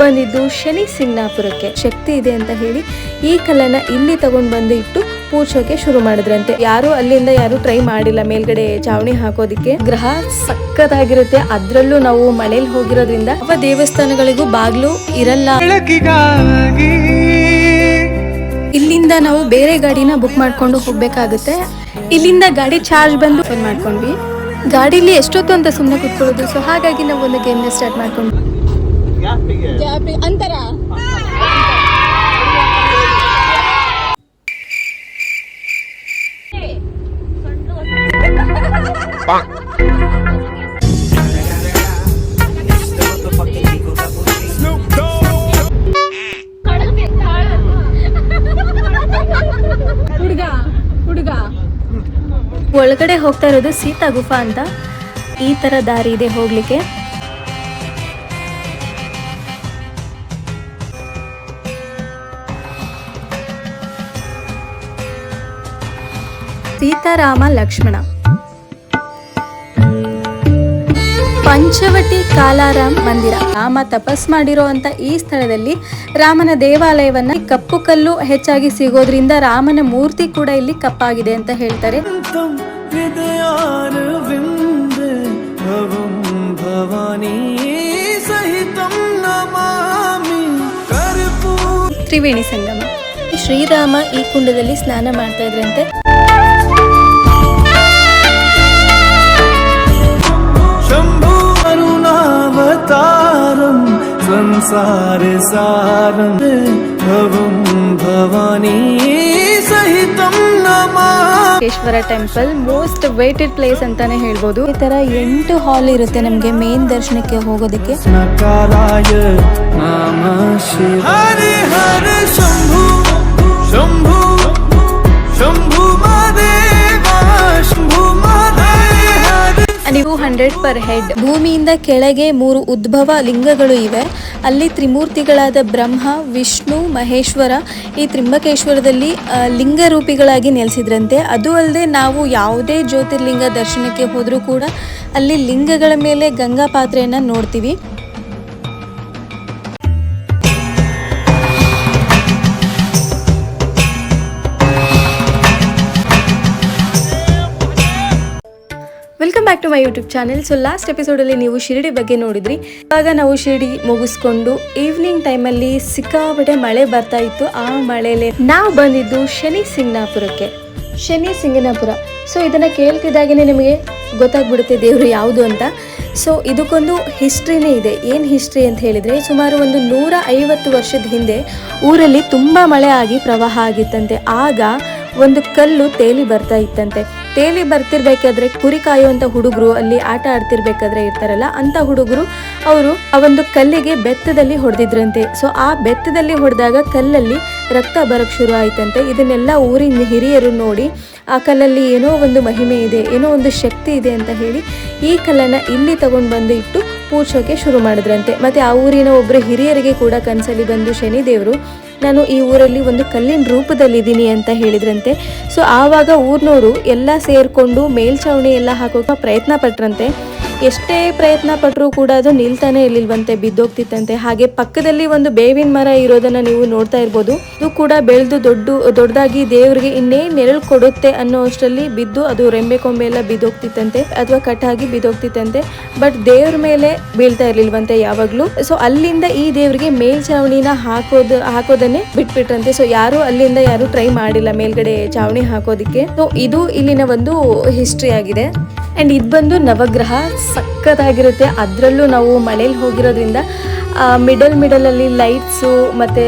ಬಂದಿದ್ದು ಶನಿ ಸಿಂಗ್ನಾಪುರಕ್ಕೆ ಶಕ್ತಿ ಇದೆ ಅಂತ ಹೇಳಿ ಈ ಕಲ್ಲನ್ನ ಇಲ್ಲಿ ತಗೊಂಡ್ ಬಂದು ಇಟ್ಟು ಪೂಜೋಕೆ ಶುರು ಮಾಡಿದ್ರಂತೆ. ಯಾರು ಅಲ್ಲಿಂದ ಯಾರು ಟ್ರೈ ಮಾಡಿಲ್ಲ ಮೇಲ್ಗಡೆ ಚಾವಣಿ ಹಾಕೋದಿಕ್ಕೆ. ಗ್ರಹ ಸಕ್ಕತ್ತಾಗಿರುತ್ತೆ. ಅದ್ರಲ್ಲೂ ನಾವು ಮನೇಲಿ ಹೋಗಿರೋದ್ರಿಂದ ಅವ ದೇವಸ್ಥಾನಗಳಿಗೂ ಬಾಗ್ಲು ಇರಲ್ಲ. ಇಲ್ಲಿಂದ ನಾವು ಬೇರೆ ಗಾಡಿನ ಬುಕ್ ಮಾಡ್ಕೊಂಡು ಹೋಗ್ಬೇಕಾಗುತ್ತೆ. ಇಲ್ಲಿಂದ ಗಾಡಿ ಚಾರ್ಜ್ ಬಂದು ಫೋನ್ ಮಾಡ್ಕೊಂಡ್ವಿ. ಗಾಡಿಲಿ ಎಷ್ಟೊತ್ತು ಅಂತ ಸುಮ್ಮನೆ ಕುತ್ಕೊಳ್ಳೋದು. ಸೊ ಹಾಗಾಗಿ ನಾವು ಒಂದು ಗೇಮ್ನ ಸ್ಟಾರ್ಟ್ ಮಾಡ್ಕೊಂಡ್ವಿ. ಅಂತರ. ಒಳಗಡೆ ಹೋಗ್ತಾ ಇರೋದು ಸೀತಾ ಗುಫಾ ಅಂತ. ಈ ತರ ದಾರಿ ಇದೆ ಹೋಗ್ಲಿಕ್ಕೆ. ಸೀತಾರಾಮ ಲಕ್ಷ್ಮಣ. ಪಂಚವಟಿ ಕಾಲಾರಾಮ್ ಮಂದಿರ. ರಾಮ ತಪಸ್ ಮಾಡಿರುವಂತ ಈ ಸ್ಥಳದಲ್ಲಿ ರಾಮನ ದೇವಾಲಯವನ್ನ ಕಪ್ಪು ಕಲ್ಲು ಹೆಚ್ಚಾಗಿ ಸಿಗೋದ್ರಿಂದ ರಾಮನ ಮೂರ್ತಿ ಕೂಡ ಇಲ್ಲಿ ಕಪ್ಪಾಗಿದೆ ಅಂತ ಹೇಳ್ತಾರೆ. ತ್ರಿವೇಣಿ ಸಂಗಮ. ಶ್ರೀರಾಮ ಈ ಕುಂಡದಲ್ಲಿ ಸ್ನಾನ ಮಾಡ್ತಾ ಇದ್ರಂತೆ. संसारसारं भवं भवानी सहितं Namami ಕೇಶ್ವರ temple most weighted place ಅಂತಾನೆ ಹೇಳ್ಬೋದು ಈ ತರ ಎಂಟು ಹಾಲ್ ಇರುತ್ತೆ ನಮ್ಗೆ ಮೇನ್ ದರ್ಶನಕ್ಕೆ ಹೋಗೋದಕ್ಕೆ नकाराय नमः शिवाय हरे हरे शम्भु शम्भु ನೀವು ಹಂಡ್ರೆಡ್ ಪರ್ ಹೆಡ್. ಭೂಮಿಯಿಂದ ಕೆಳಗೆ ಮೂರು ಉದ್ಭವ ಲಿಂಗಗಳು ಇವೆ. ಅಲ್ಲಿ ತ್ರಿಮೂರ್ತಿಗಳಾದ ಬ್ರಹ್ಮ, ವಿಷ್ಣು, ಮಹೇಶ್ವರ ಈ ತ್ರಿಂಬಕೇಶ್ವರದಲ್ಲಿ ಲಿಂಗ ರೂಪಿಗಳಾಗಿ ನೆಲೆಸಿದ್ರಂತೆ. ಅದು ಅಲ್ಲದೆ ನಾವು ಯಾವುದೇ ಜ್ಯೋತಿರ್ಲಿಂಗ ದರ್ಶನಕ್ಕೆ ಹೋದರೂ ಕೂಡ ಅಲ್ಲಿ ಲಿಂಗಗಳ ಮೇಲೆ ಗಂಗಾ ಪಾತ್ರೆಯನ್ನು ನೋಡ್ತೀವಿ. Back to my YouTube channel so last ಎಪಿಸೋಡಲ್ಲಿ ನೀವು ಶಿರಡಿ ಬಗ್ಗೆ ನೋಡಿದ್ರಿ. ಇವಾಗ ನಾವು ಶಿರಡಿ ಮುಗಿಸ್ಕೊಂಡು ಈವ್ನಿಂಗ್ ಟೈಮಲ್ಲಿ ಸಿಕ್ಕಾಪಟ್ಟೆ ಮಳೆ ಬರ್ತಾ ಇತ್ತು. ಆ ಮಳೆಯಲ್ಲಿ ನಾವು ಬಂದಿದ್ದು ಶನಿ ಸಿಂಗ್ನಾಪುರಕ್ಕೆ. ಶನಿ ಸಿಂಗನಾಪುರ. ಸೊ ಇದನ್ನು ಕೇಳ್ತಿದ್ದಾಗೇ ನಿಮಗೆ ಗೊತ್ತಾಗ್ಬಿಡುತ್ತೆ ದೇವರು ಯಾವುದು ಅಂತ. ಸೊ ಇದಕ್ಕೊಂದು ಹಿಸ್ಟ್ರಿನೇ ಇದೆ. ಏನು ಹಿಸ್ಟ್ರಿ ಅಂತ ಹೇಳಿದರೆ, ಸುಮಾರು ಒಂದು ನೂರ ಐವತ್ತು ವರ್ಷದ ಹಿಂದೆ ಊರಲ್ಲಿ ತುಂಬ ಮಳೆ ಆಗಿ ಪ್ರವಾಹ ಆಗಿತ್ತಂತೆ. ಆಗ ಒಂದು ಕಲ್ಲು ತೇಲಿ ಬರ್ತಾ ಇತ್ತಂತೆ. ತೇಲಿ ಬರ್ತಿರ್ಬೇಕಾದ್ರೆ ಕುರಿ ಕಾಯುವಂತ ಹುಡುಗರು ಅಲ್ಲಿ ಆಟ ಆಡ್ತಿರ್ಬೇಕಾದ್ರೆ ಇರ್ತಾರಲ್ಲ ಅಂತ ಹುಡುಗರು ಅವರು ಆ ಒಂದು ಕಲ್ಲಿಗೆ ಬೆತ್ತದಲ್ಲಿ ಹೊಡೆದಿದ್ರಂತೆ. ಸೊ ಆ ಬೆತ್ತದಲ್ಲಿ ಹೊಡೆದಾಗ ಕಲ್ಲಲ್ಲಿ ರಕ್ತ ಬರಕ್ ಶುರು ಆಯ್ತಂತೆ. ಇದನ್ನೆಲ್ಲ ಊರಿನ ಹಿರಿಯರು ನೋಡಿ ಆ ಕಲ್ಲಲ್ಲಿ ಏನೋ ಒಂದು ಮಹಿಮೆ ಇದೆ, ಏನೋ ಒಂದು ಶಕ್ತಿ ಇದೆ ಅಂತ ಹೇಳಿ ಈ ಕಲ್ಲನ್ನ ಇಲ್ಲಿ ತಗೊಂಡು ಬಂದು ಇಟ್ಟು ಪೂಜೋಕೆ ಶುರು ಮಾಡಿದ್ರಂತೆ. ಮತ್ತೆ ಆ ಊರಿನ ಒಬ್ಬರು ಹಿರಿಯರಿಗೆ ಕೂಡ ಕನಸಲ್ಲಿ ಬಂದು ಶನಿ ದೇವರು ನಾನು ಈ ಊರಲ್ಲಿ ಒಂದು ಕಲ್ಲಿನ ರೂಪದಲ್ಲಿದ್ದೀನಿ ಅಂತ ಹೇಳಿದ್ರಂತೆ. ಸೊ ಆವಾಗ ಊರ್ನವರು ಎಲ್ಲ ಸೇರ್ಕೊಂಡು ಮೇಲ್ಛಾವಣಿ ಎಲ್ಲ ಹಾಕೋಕೆ ಪ್ರಯತ್ನ ಪಟ್ರಂತೆ. ಎಷ್ಟೇ ಪ್ರಯತ್ನ ಪಟ್ಟರೂ ಕೂಡ ಅದು ನಿಲ್ತಾನೆ ಇರ್ಲಿಲ್ವಂತೆ, ಬಿದ್ದೋಗ್ತಿತ್ತಂತೆ. ಹಾಗೆ ಪಕ್ಕದಲ್ಲಿ ಒಂದು ಬೇವಿನ ಮರ ಇರೋದನ್ನ ನೀವು ನೋಡ್ತಾ ಇರ್ಬೋದು. ಇದು ಕೂಡ ಬೆಳೆದು ದೊಡ್ಡ, ದೊಡ್ಡದಾಗಿ ದೇವರಿಗೆ ಇನ್ನೇ ನೆರಳು ಕೊಡುತ್ತೆ ಅನ್ನೋ ಅಷ್ಟರಲ್ಲಿ ಬಿದ್ದು ಅದು ರೆಂಬೆ ಕೊಂಬೆ ಎಲ್ಲ ಬಿದ್ದೋಗ್ತಿತ್ತಂತೆ, ಅಥವಾ ಕಟ್ಟಾಗಿ ಬಿದ್ದೋಗ್ತಿತ್ತಂತೆ. ಬಟ್ ದೇವ್ರ ಮೇಲೆ ಬೀಳ್ತಾ ಇರ್ಲಿಲ್ವಂತೆ ಯಾವಾಗ್ಲೂ. ಸೊ ಅಲ್ಲಿಂದ ಈ ದೇವ್ರಿಗೆ ಮೇಲ್ಛಾವಣಿನ ಹಾಕೋದು, ಹಾಕೋದನ್ನೇ ಬಿಟ್ಬಿಟ್ರಂತೆ. ಸೊ ಯಾರು ಅಲ್ಲಿಂದ ಯಾರು ಟ್ರೈ ಮಾಡಿಲ್ಲ ಮೇಲ್ಗಡೆ ಚಾವಣಿ ಹಾಕೋದಿಕ್ಕೆ. ಸೊ ಇದು ಇಲ್ಲಿನ ಒಂದು ಹಿಸ್ಟ್ರಿ ಆಗಿದೆ. ಅಂಡ್ ಇದು ಬಂದು ನವಗ್ರಹ ಸಖತ್ತಾಗಿರುತ್ತೆ. ಅದರಲ್ಲೂ ನಾವು ಮನೇಲಿ ಹೋಗಿರೋದ್ರಿಂದ ಮಿಡಲ್ ಮಿಡಲಲ್ಲಿ ಲೈಟ್ಸು ಮತ್ತು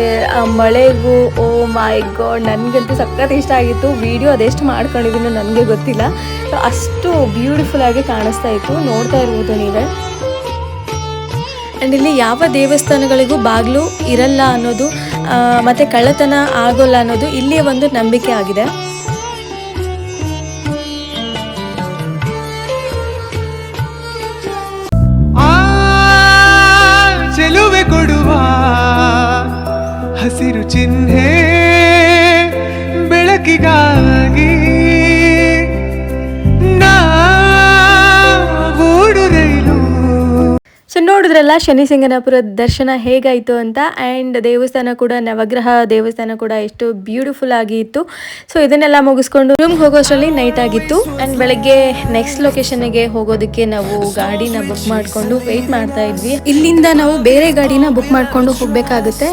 ಮಳೆಗೂ, ಓ ಮೈ ಗಾಡ್ ನನಗಂತೂ ಸಖತ್ ಇಷ್ಟ ಆಗಿತ್ತು. ವಿಡಿಯೋ ಅದೆಷ್ಟು ಮಾಡ್ಕೊಂಡಿದ್ದೀನೋ ನನಗೆ ಗೊತ್ತಿಲ್ಲ. ಸೊ ಅಷ್ಟು ಬ್ಯೂಟಿಫುಲ್ ಆಗಿ ಕಾಣಿಸ್ತಾ ಇತ್ತು. ನೋಡ್ತಾ ಇರ್ಬೋದು ನೀವೇ. ಆ್ಯಂಡ್ ಇಲ್ಲಿ ಯಾವ ದೇವಸ್ಥಾನಗಳಿಗೂ ಬಾಗಿಲು ಇರಲ್ಲ ಅನ್ನೋದು ಮತ್ತೆ ಕಳ್ಳತನ ಆಗೋಲ್ಲ ಅನ್ನೋದು ಇಲ್ಲಿಯ ಒಂದು ನಂಬಿಕೆ ಆಗಿದೆ. ನಾ ಶನಿ ರೈಲು ಸೊ ನೋಡಿದ್ರಲ್ಲ ನೋಡಿದ್ರಲ್ಲ ಶನಿಸಿಂಗನಾಪುರದ ದರ್ಶನ ಹೇಗಾಯಿತು ಅಂತ ಆ್ಯಂಡ್ ದೇವಸ್ಥಾನ ಕೂಡ, ನವಗ್ರಹ ದೇವಸ್ಥಾನ ಕೂಡ ಎಷ್ಟು ಬ್ಯೂಟಿಫುಲ್ ಆಗಿ ಇತ್ತು ಸೊ ಇದನ್ನೆಲ್ಲ ಮುಗಿಸ್ಕೊಂಡು ರೂಮ್ಗೆ ಹೋಗೋಷ್ಟರಲ್ಲಿ ನೈಟ್ ಆಗಿತ್ತು. ಆ್ಯಂಡ್ ಬೆಳಗ್ಗೆ ನೆಕ್ಸ್ಟ್ ಲೊಕೇಶನ್ಗೆ ಹೋಗೋದಕ್ಕೆ ನಾವು ಗಾಡಿನ ಬುಕ್ ಮಾಡಿಕೊಂಡು ವೆಯ್ಟ್ ಮಾಡ್ತಾ ಇದ್ವಿ. ಇಲ್ಲಿಂದ ನಾವು ಬೇರೆ ಗಾಡಿನ ಬುಕ್ ಮಾಡಿಕೊಂಡು ಹೋಗಬೇಕಾಗುತ್ತೆ.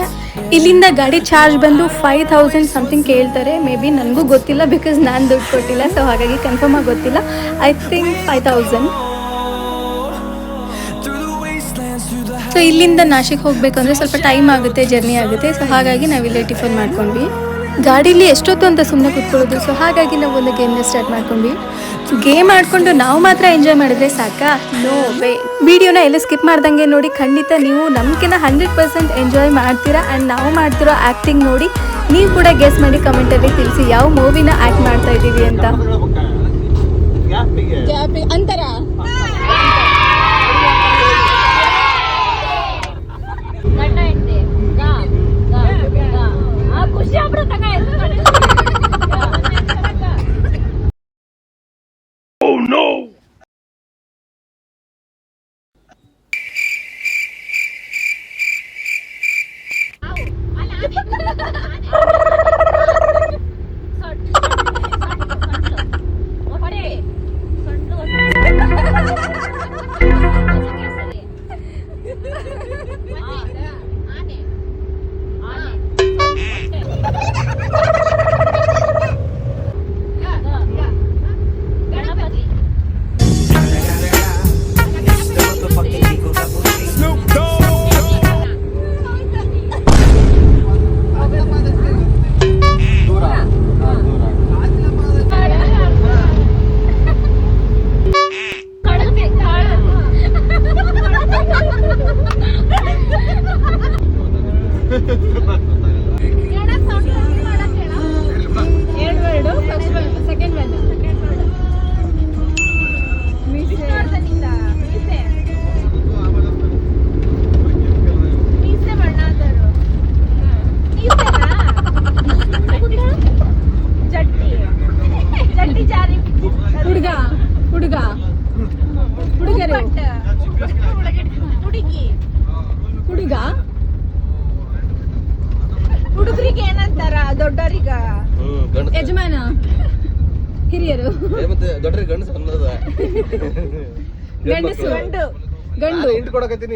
ಇಲ್ಲಿಂದ ಗಾಡಿ ಚಾರ್ಜ್ ಬಂದು ಫೈವ್ ಥೌಸಂಡ್ ಸಮಥಿಂಗ್ ಕೇಳ್ತಾರೆ. ಮೇ ಬಿ ನನಗೂ ಗೊತ್ತಿಲ್ಲ ಬಿಕಾಸ್ ನಾನು ದುಡ್ಡು ಕೊಟ್ಟಿಲ್ಲ. ಸೊ ಹಾಗಾಗಿ ಕನ್ಫರ್ಮ್ ಆಗಿ ಗೊತ್ತಿಲ್ಲ. I think five thousand so ಇಲ್ಲಿಂದ ನಾಶಿಕ್ ಹೋಗ್ಬೇಕು ಅಂದ್ರೆ ಸ್ವಲ್ಪ ಟೈಮ್ ಆಗುತ್ತೆ ಜರ್ನಿ ಆಗುತ್ತೆ. ಸೊ ಹಾಗಾಗಿ ನಾವಿಲ್ಲೇ ಟಿಫನ್ ಮಾಡ್ಕೊಂಡ್ವಿ. ಗಾಡೀಲಿ ಎಷ್ಟೊತ್ತು ಅಂತ ಸುಮ್ಮನೆ ಕೂತ್ಕೊಳ್ಳೋದು. ಸೊ ಹಾಗಾಗಿ ನಾವು ಒಂದು ಗೇಮ್ನ ಸ್ಟಾರ್ಟ್ ಮಾಡ್ಕೊಂಡ್ವಿ. ಗೇಮ್ ಆಡ್ಕೊಂಡು ನಾವು ಮಾತ್ರ ಎಂಜಾಯ್ ಮಾಡಿದ್ರೆ ಸಾಕಾ? ನೋ ವೇ ವಿಡಿಯೋನ ಎಲ್ಲ ಸ್ಕಿಪ್ ಮಾಡ್ದಂಗೆ ನೋಡಿ ಖಂಡಿತ ನೀವು ನಮ್ಗಿಂತ ಹಂಡ್ರೆಡ್ ಪರ್ಸೆಂಟ್ ಎಂಜಾಯ್ ಮಾಡ್ತೀರಾ? ಆ್ಯಂಡ್ ನಾವು ಮಾಡ್ತಿರೋ ಆ್ಯಕ್ಟಿಂಗ್ ನೋಡಿ ನೀವು ಕೂಡ ಗೆಸ್ ಮಾಡಿ ಕಮೆಂಟಲ್ಲಿ ತಿಳಿಸಿ ಯಾವ ಮೂವಿನ ಆ್ಯಕ್ಟ್ ಮಾಡ್ತಾ ಇದ್ದೀವಿ ಅಂತ. ಅಂತರ.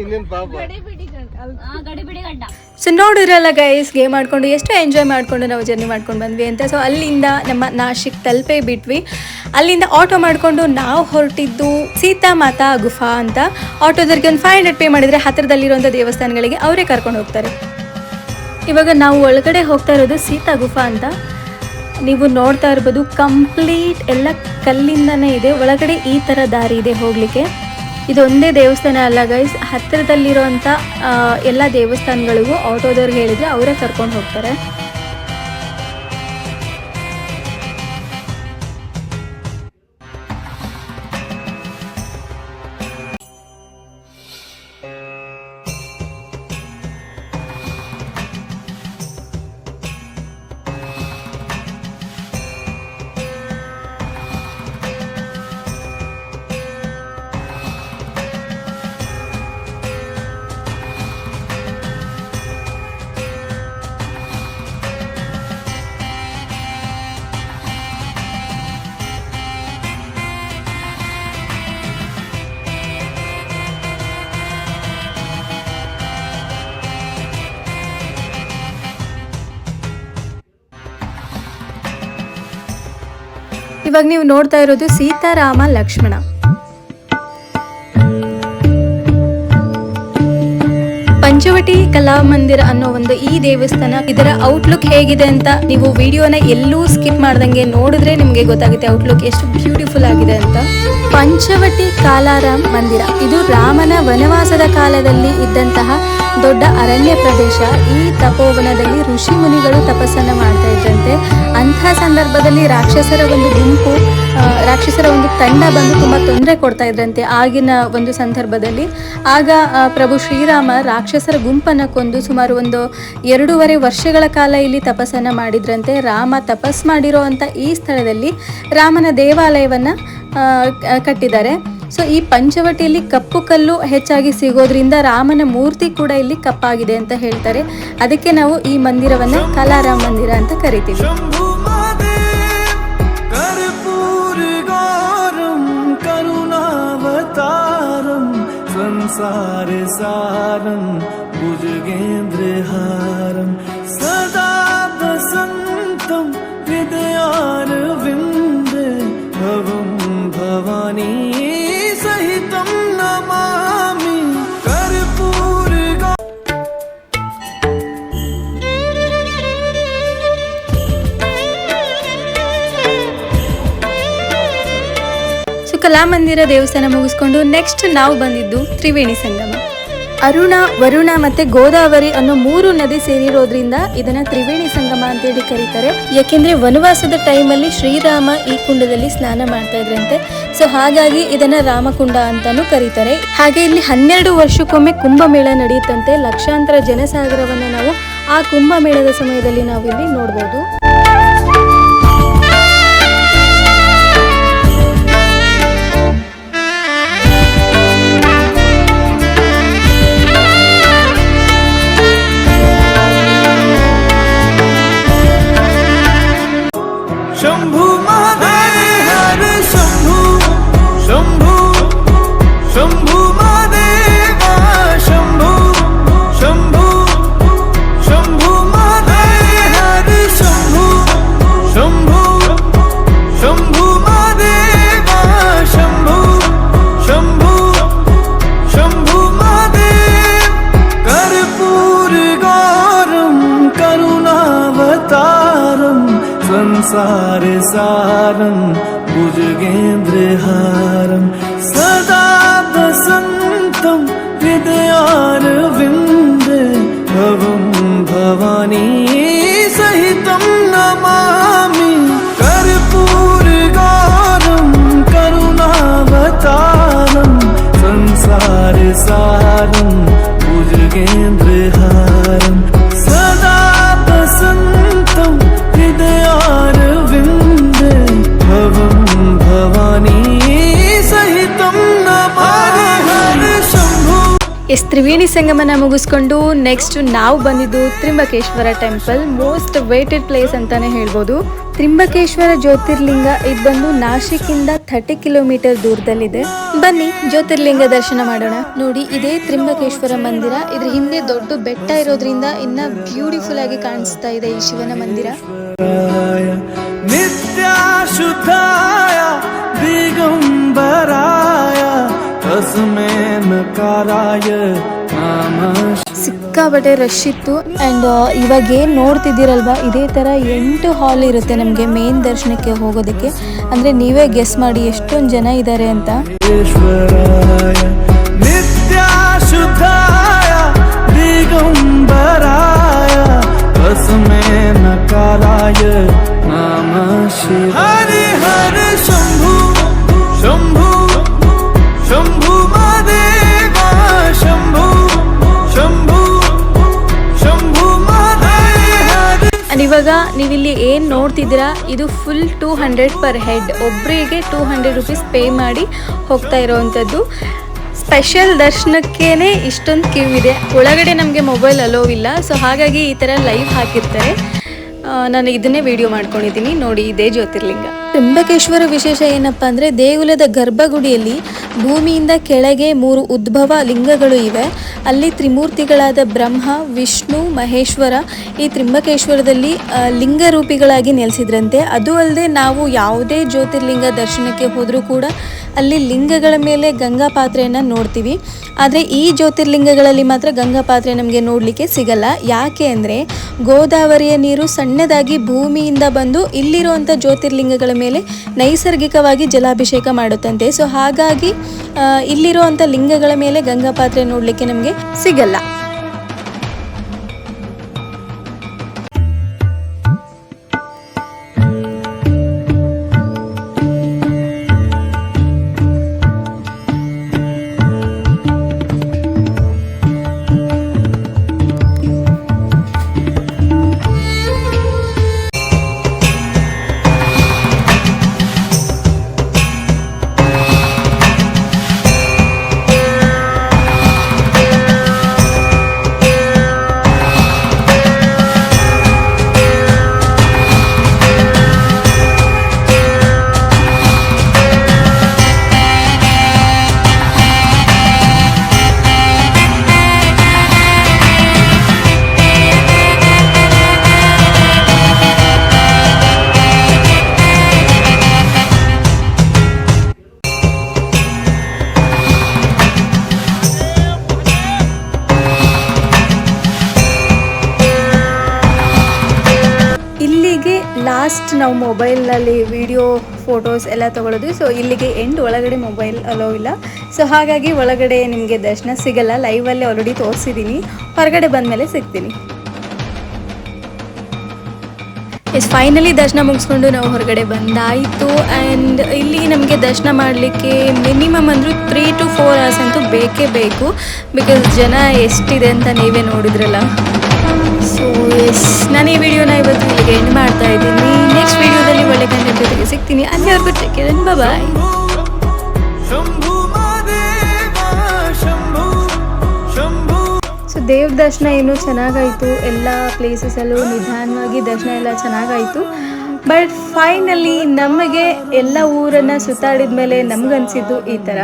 ಇನ್ನೇನ್ ಪಾಪ. ಸೊ ನೋಡಿದ್ರಲ್ಲ ಗೈಸ್ ಗೇಮ್ ಮಾಡ್ಕೊಂಡು ಎಷ್ಟು ಎಂಜಾಯ್ ಮಾಡ್ಕೊಂಡು ನಾವು ಜರ್ನಿ ಮಾಡ್ಕೊಂಡು ಬಂದ್ವಿ ಅಂತ. ಸೊ ಅಲ್ಲಿಂದ ನಮ್ಮ ನಾಶಿಕ್ ತಲುಪೇ ಬಿಟ್ವಿ. ಅಲ್ಲಿಂದ ಆಟೋ ಮಾಡಿಕೊಂಡು ನಾವು ಹೊರಟಿದ್ದು ಸೀತಾ ಮಾತಾ ಗುಫಾ ಅಂತ. ಆಟೋದವ್ರಿಗೆ ಒಂದು ಫೈವ್ ಹಂಡ್ರೆಡ್ ಪೇ ಮಾಡಿದರೆ ಹತ್ತಿರದಲ್ಲಿರುವಂಥ ದೇವಸ್ಥಾನಗಳಿಗೆ ಅವರೇ ಕರ್ಕೊಂಡು ಹೋಗ್ತಾರೆ. ಇವಾಗ ನಾವು ಒಳಗಡೆ ಹೋಗ್ತಾ ಇರೋದು ಸೀತಾ ಗುಫಾ ಅಂತ. ನೀವು ನೋಡ್ತಾ ಇರ್ಬೋದು ಕಂಪ್ಲೀಟ್ ಎಲ್ಲ ಕಲ್ಲಿಂದನೇ ಇದೆ. ಒಳಗಡೆ ಈ ಥರ ದಾರಿ ಇದೆ ಹೋಗಲಿಕ್ಕೆ. ಇದೊಂದೇ ದೇವಸ್ಥಾನ ಅಲ್ಲ ಗೈಸ್ ಹತ್ತಿರದಲ್ಲಿರುವಂಥ ಎಲ್ಲ ದೇವಸ್ಥಾನಗಳಿಗೂ ಆಟೋದವ್ರಿಗೆ ಹೇಳಿದರೆ ಅವರೇ ಕರ್ಕೊಂಡು ಹೋಗ್ತಾರೆ. ಇವಾಗ ನೀವು ನೋಡ್ತಾ ಇರೋದು ಸೀತಾರಾಮ ಲಕ್ಷ್ಮಣ. ಪಂಚವಟಿ ಕಲಾ ಮಂದಿರ ಅನ್ನೋ ಒಂದು ಈ ದೇವಸ್ಥಾನ ಇದರ ಔಟ್ಲುಕ್ ಹೇಗಿದೆ ಅಂತ ನೀವು ವಿಡಿಯೋನ ಎಲ್ಲೂ ಸ್ಕಿಪ್ ಮಾಡ್ದಂಗೆ ನೋಡಿದ್ರೆ ನಿಮಗೆ ಗೊತ್ತಾಗುತ್ತೆ ಔಟ್ಲುಕ್ ಎಷ್ಟು ಬ್ಯೂಟಿಫುಲ್ ಆಗಿದೆ ಅಂತ. ಪಂಚವಟಿ ಕಾಲಾರಾಮ್ ಮಂದಿರ. ಇದು ರಾಮನ ವನವಾಸದ ಕಾಲದಲ್ಲಿ ಇದ್ದಂತಹ ದೊಡ್ಡ ಅರಣ್ಯ ಪ್ರದೇಶ. ಈ ತಪೋವನದಲ್ಲಿ ಋಷಿ ಮುನಿಗಳು ತಪಸ್ಸನ್ನು ಮಾಡ್ತಾ ಇದ್ರಂತೆ. ಅಂಥ ಸಂದರ್ಭದಲ್ಲಿ ರಾಕ್ಷಸರ ಒಂದು ಗುಂಪು ರಾಕ್ಷಸರ ಒಂದು ತಂಡ ಬಂದು ತುಂಬ ತೊಂದರೆ ಕೊಡ್ತಾ ಇದ್ರಂತೆ ಆಗಿನ ಒಂದು ಸಂದರ್ಭದಲ್ಲಿ. ಆಗ ಪ್ರಭು ಶ್ರೀರಾಮ ರಾಕ್ಷಸರ ಗುಂಪನ್ನು ಕೊಂದು ಸುಮಾರು ಒಂದು ಎರಡೂವರೆ ವರ್ಷಗಳ ಕಾಲ ಇಲ್ಲಿ ತಪಸ್ಸನ್ನು ಮಾಡಿದ್ರಂತೆ. ರಾಮ ತಪಸ್ ಮಾಡಿರೋ ಈ ಸ್ಥಳದಲ್ಲಿ ರಾಮನ ದೇವಾಲಯವನ್ನು ಕಟ್ಟಿದ್ದಾರೆ. ಸೊ ಈ ಪಂಚವಟಿಯಲ್ಲಿ ಕಪ್ಪು ಕಲ್ಲು ಹೆಚ್ಚಾಗಿ ಸಿಗೋದ್ರಿಂದ ರಾಮನ ಮೂರ್ತಿ ಕೂಡ ಇಲ್ಲಿ ಕಪ್ಪಾಗಿದೆ ಅಂತ ಹೇಳ್ತಾರೆ ಅದಕ್ಕೆ ನಾವು ಈ ಮಂದಿರವನ್ನ ಕಲಾರಾಮ ಮಂದಿರ ಅಂತ ಕರಿತೀವಿ शम्भु कर्पूरगौरं करुणावतारं संसारसारं भुजगेन्द्रहारं सदा वसन्तं हृदयारविन्दे भवं भवानी ಕಲಾಮಂದಿರ ದೇವಸ್ಥಾನ ಮುಗಿಸ್ಕೊಂಡು ನೆಕ್ಸ್ಟ್ ನಾವು ಬಂದಿದ್ದು ತ್ರಿವೇಣಿ ಸಂಗಮ. ಅರುಣ, ವರುಣ ಮತ್ತೆ ಗೋದಾವರಿ ಅನ್ನೋ ಮೂರು ನದಿ ಸೇರಿರೋದ್ರಿಂದ ಇದನ್ನ ತ್ರಿವೇಣಿ ಸಂಗಮ ಅಂತ ಹೇಳಿ ಕರೀತಾರೆ. ಯಾಕೆಂದ್ರೆ ವನವಾಸದ ಟೈಮಲ್ಲಿ ಶ್ರೀರಾಮ ಈ ಕುಂಡದಲ್ಲಿ ಸ್ನಾನ ಮಾಡ್ತಾ ಇದ್ರಂತೆ. ಸೊ ಹಾಗಾಗಿ ಇದನ್ನ ರಾಮಕುಂಡ ಅಂತಾನೂ ಕರೀತಾರೆ. ಹಾಗೆ ಇಲ್ಲಿ ಹನ್ನೆರಡು ವರ್ಷಕ್ಕೊಮ್ಮೆ ಕುಂಭಮೇಳ ನಡೆಯುತ್ತಂತೆ. ಲಕ್ಷಾಂತರ ಜನಸಾಗರವನ್ನ ನಾವು ಆ ಕುಂಭಮೇಳದ ಸಮಯದಲ್ಲಿ ನಾವು ಇಲ್ಲಿ ನೋಡ್ಬೋದು. நமாமி கருப்பூர்காரம் கருணாவதாரம் சம்சார சாரம் முருகேந்திர ತ್ರಿವೇಣಿ ಸಂಗಮನ ಮುಗಿಸ್ಕೊಂಡು ನೆಕ್ಸ್ಟ್ ನಾವು ಬಂದಿದ್ದು Trimbakeshwar temple most weighted place ಅಂತಾನೆ ಹೇಳ್ಬೋದು. ತ್ರಿಂಬಕೇಶ್ವರ ಜ್ಯೋತಿರ್ಲಿಂಗ ಇದ್ ಬಂದು ನಾಶಿಕ್ ಇಂದ ಥರ್ಟಿ ಕಿಲೋಮೀಟರ್ ದೂರದಲ್ಲಿದೆ. ಬನ್ನಿ ಜ್ಯೋತಿರ್ಲಿಂಗ ದರ್ಶನ ಮಾಡೋಣ. ನೋಡಿ, ಇದೇ ತ್ರಿಂಬಕೇಶ್ವರ ಮಂದಿರ. ಇದ್ರ ಹಿಂದೆ ದೊಡ್ಡ ಬೆಟ್ಟ ಇರೋದ್ರಿಂದ ಇನ್ನ ಬ್ಯೂಟಿಫುಲ್ ಆಗಿ ಕಾಣಿಸ್ತಾ ಇದೆ ಈ ಶಿವನ ಮಂದಿರ. ಶುದ್ಧಾಯ ದಿಗಂಬರಾಯ. ಸಿಕ್ಕಾಬಟ್ಟೆ ರಶ್ ಇತ್ತು. ಅಂಡ್ uh, ಇವಾಗ ಏನು ನೋಡ್ತಿದ್ದೀರಲ್ವಾ ಇದೇ ತರ ಎಂಟು ಹಾಲ್ ಇರುತ್ತೆ ನಮಗೆ ಮೇನ್ ದರ್ಶನಕ್ಕೆ ಹೋಗೋದಕ್ಕೆ. ಅಂದ್ರೆ ನೀವೇ ಗೆಸ್ ಮಾಡಿ ಎಷ್ಟೊಂದು ಜನ ಇದ್ದಾರೆ ಅಂತ. ಹರಿ ಹರಿ ಶಂಭು हरि ಇವಾಗ ಇವಾಗ ನೀವಿಲ್ಲಿ ಏನು ನೋಡ್ತಿದ್ದೀರಾ, ಇದು full two hundred per head ಒಬ್ಬರಿಗೆ ಟೂ ಹಂಡ್ರೆಡ್ ರುಪೀಸ್ ಪೇ ಮಾಡಿ ಹೋಗ್ತಾ ಇರೋವಂಥದ್ದು. ಸ್ಪೆಷಲ್ ದರ್ಶನಕ್ಕೇ ಇಷ್ಟೊಂದು ಕ್ಯೂ ಇದೆ. ಒಳಗಡೆ ನಮಗೆ ಮೊಬೈಲ್ ಅಲೋ ಇಲ್ಲ. ಸೊ ಹಾಗಾಗಿ ಈ ಥರ ಲೈವ್ ಹಾಕಿರ್ತಾರೆ. ನಾನು ಇದನ್ನೇ ವಿಡಿಯೋ ಮಾಡ್ಕೊಂಡಿದ್ದೀನಿ. ನೋಡಿ, ಇದೇ ಜ್ಯೋತಿರ್ಲಿಂಗ. ತ್ರಿಂಬಕೇಶ್ವರ ವಿಶೇಷ ಏನಪ್ಪ ಅಂದರೆ ದೇಗುಲದ ಗರ್ಭಗುಡಿಯಲ್ಲಿ ಭೂಮಿಯಿಂದ ಕೆಳಗೆ ಮೂರು ಉದ್ಭವ ಲಿಂಗಗಳು ಇವೆ. ಅಲ್ಲಿ ತ್ರಿಮೂರ್ತಿಗಳಾದ ಬ್ರಹ್ಮ, ವಿಷ್ಣು, ಮಹೇಶ್ವರ ಈ ತ್ರಿಂಬಕೇಶ್ವರದಲ್ಲಿ ಲಿಂಗ ರೂಪಿಗಳಾಗಿ ನೆಲೆಸಿದ್ರಂತೆ. ಅದು ಅಲ್ಲದೆ ನಾವು ಯಾವುದೇ ಜ್ಯೋತಿರ್ಲಿಂಗ ದರ್ಶನಕ್ಕೆ ಹೋದರೂ ಕೂಡ ಅಲ್ಲಿ ಲಿಂಗಗಳ ಮೇಲೆ ಗಂಗಾ ಪಾತ್ರೆಯನ್ನು ನೋಡ್ತೀವಿ. ಆದರೆ ಈ ಜ್ಯೋತಿರ್ಲಿಂಗಗಳಲ್ಲಿ ಮಾತ್ರ ಗಂಗಾ ಪಾತ್ರೆ ನಮಗೆ ನೋಡಲಿಕ್ಕೆ ಸಿಗಲ್ಲ. ಯಾಕೆ ಅಂದರೆ ಗೋದಾವರಿಯ ನೀರು ಸಣ್ಣದಾಗಿ ಭೂಮಿಯಿಂದ ಬಂದು ಇಲ್ಲಿರುವಂಥ ಜ್ಯೋತಿರ್ಲಿಂಗಗಳ ಮೇಲೆ ನೈಸರ್ಗಿಕವಾಗಿ ಜಲಾಭಿಷೇಕ ಮಾಡುತ್ತಂತೆ. ಸೊ ಹಾಗಾಗಿ ಇಲ್ಲಿರುವಂಥ ಲಿಂಗಗಳ ಮೇಲೆ ಗಂಗಾ ಪಾತ್ರೆ ನೋಡಲಿಕ್ಕೆ ನಮಗೆ ಸಿಗಲ್ಲ. ನಾವು ಮೊಬೈಲ್ನಲ್ಲಿ ವಿಡಿಯೋ, ಫೋಟೋಸ್ ಎಲ್ಲ ತೊಗೊಳೋದು. ಸೊ ಇಲ್ಲಿಗೆ ಎಂಡ್ ಒಳಗಡೆ ಮೊಬೈಲ್ ಅಲೋ ಇಲ್ಲ. ಸೊ ಹಾಗಾಗಿ ಒಳಗಡೆ ನಿಮಗೆ ದರ್ಶನ ಸಿಗಲ್ಲ. ಲೈವಲ್ಲೇ ಆಲ್ರೆಡಿ ತೋರಿಸಿದ್ದೀನಿ ಹೊರಗಡೆ ಬಂದಮೇಲೆ ಸಿಗ್ತೀನಿ. ಎಸ್ ಫೈನಲಿ ದರ್ಶನ ಮುಗಿಸ್ಕೊಂಡು ನಾವು ಹೊರಗಡೆ ಬಂದಾಯಿತು. ಆ್ಯಂಡ್ ಇಲ್ಲಿ ನಮಗೆ ದರ್ಶನ ಮಾಡಲಿಕ್ಕೆ ಮಿನಿಮಮ್ ಅಂದರೂ ತ್ರೀ ಟು ಫೋರ್ ಅವರ್ಸ್ ಅಂತೂ ಬೇಕೇ ಬೇಕು. ಬಿಕಾಸ್ ಜನ ಎಷ್ಟಿದೆ ಅಂತ ನೀವೇ ನೋಡಿದ್ರಲ್ಲ. ಸೊ ಎಸ್ ನಾನು ಈ ವಿಡಿಯೋನ ಇವತ್ತು ಇಲ್ಲಿಗೆ ಎಂಡ್ ಮಾಡ್ತಾ ಇದ್ದೀನಿ. ನೆಕ್ಸ್ಟ್ ವಿಡಿಯೋದಲ್ಲಿ ಒಳ್ಳೆ ಕಂಟೆಂಟ್ ಜೊತೆಗೆ ಸಿಗ್ತೀನಿ. ಅಲ್ಲಿವರೆಗೂ take care bye Shambhu Shambhu so ದೇವ್ರ ದರ್ಶನ ಏನೂ ಚೆನ್ನಾಗಾಯಿತು. ಎಲ್ಲ ಪ್ಲೇಸಸಲ್ಲೂ ನಿಧಾನವಾಗಿ ದರ್ಶನ ಎಲ್ಲ ಚೆನ್ನಾಗಾಯಿತು. ಬಟ್ ಫೈನಲಿ ನಮಗೆ ಎಲ್ಲ ಊರನ್ನು ಸುತ್ತಾಡಿದ ಮೇಲೆ ನಮಗನ್ಸಿದ್ದು ಈ ಥರ.